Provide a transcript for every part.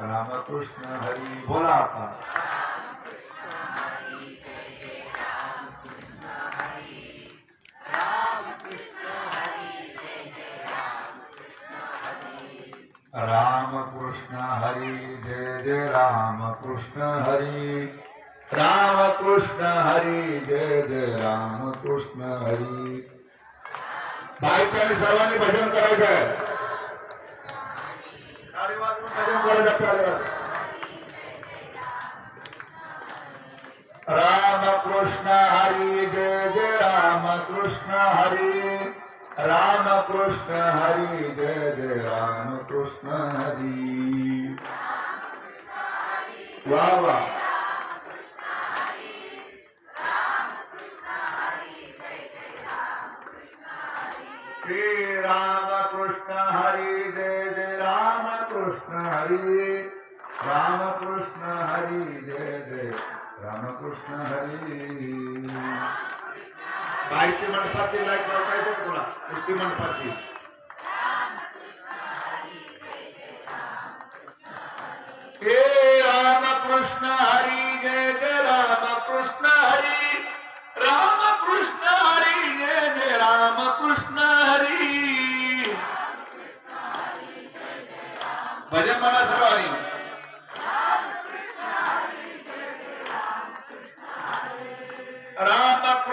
रामकृष्ण हरी बोला आता रामकृष्ण हरी जय जय रामकृष्ण हरी रामकृष्ण हरी जय जय रामकृष्ण हरी बायकांनी सर्वांनी भजन आहे टाळी कृष्ण हरी, जय जय रामकृष्ण हरी। रामकृष्ण हरी, जय जय रामकृष्ण हरी। वाह वा। श्री राम कृष्ण रामकृष्ण हरी रामकृष्ण हरी जय जय। रामकृष्ण हरी। बाईची मंडपाची लाइट लावता तुला? नुसती मंडपाची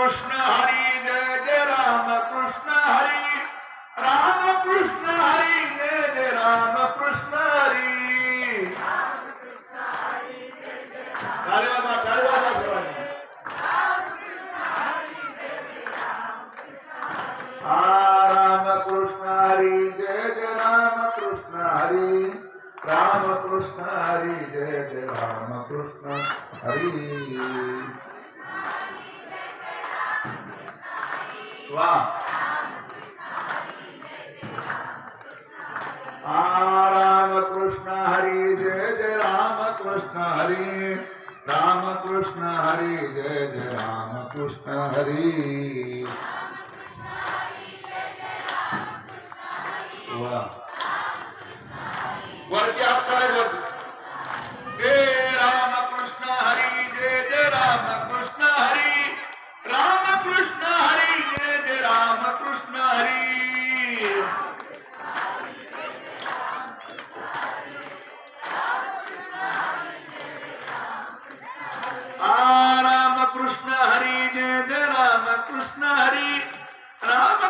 रामकृष्ण हरी जय जय रामकृष्ण हरी रामकृष्ण हरी जय जय रामकृष्ण हरी टाळी वाजवा, टाळी वाजवा सर्वांनी. हा रामकृष्ण हरी जय जय रामकृष्ण हरी रामकृष्ण हरी जय जय रामकृष्ण हरी 走啦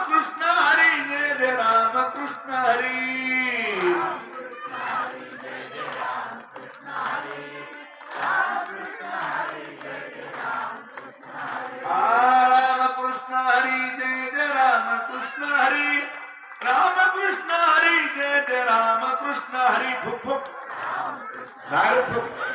रामकृष्ण हरी, जय जय रामकृष्ण हरी। आ रामकृष्ण हरी, जय जय रामकृष्ण हरी। रामकृष्ण हरी, जय जय रामकृष्ण हरी, फुक फुक। झाड फुक।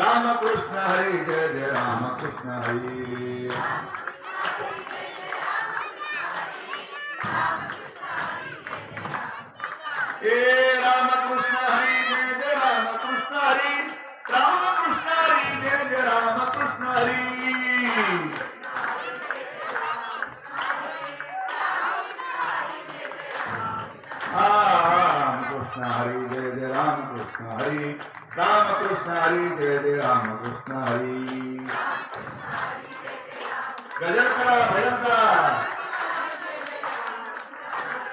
रामकृष्ण हरी, जय जय राम रामकृष्ण हरी। हे रामकृष्ण हरी, जय जय राम रामकृष्ण हरी। रामकृष्ण हरी, जय जय रामकृष्ण हरी। हा रामकृष्ण हरी, जय जय रामकृष्ण हरी। रामकृष्ण हरी जय जय राम कृष्ण हरी गजन करा भजन करा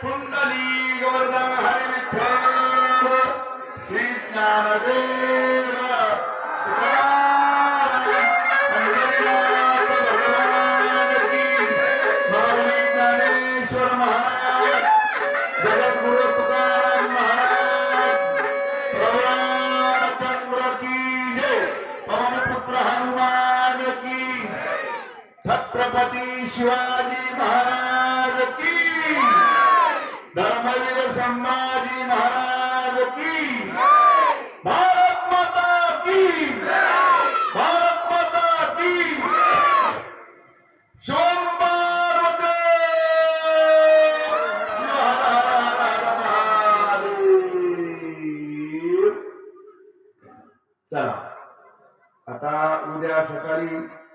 कुंडली गोवर्धन हरी विठ्ठल श्री ज्ञानदेव भगवान की, माऊली ज्ञानेश्वर महाराज। छत्रपती शिवाजी महाराज की. धर्मवीर संभाजी महाराज की. भारत माता की. भारत माता की. चला. आता उद्या सकाळी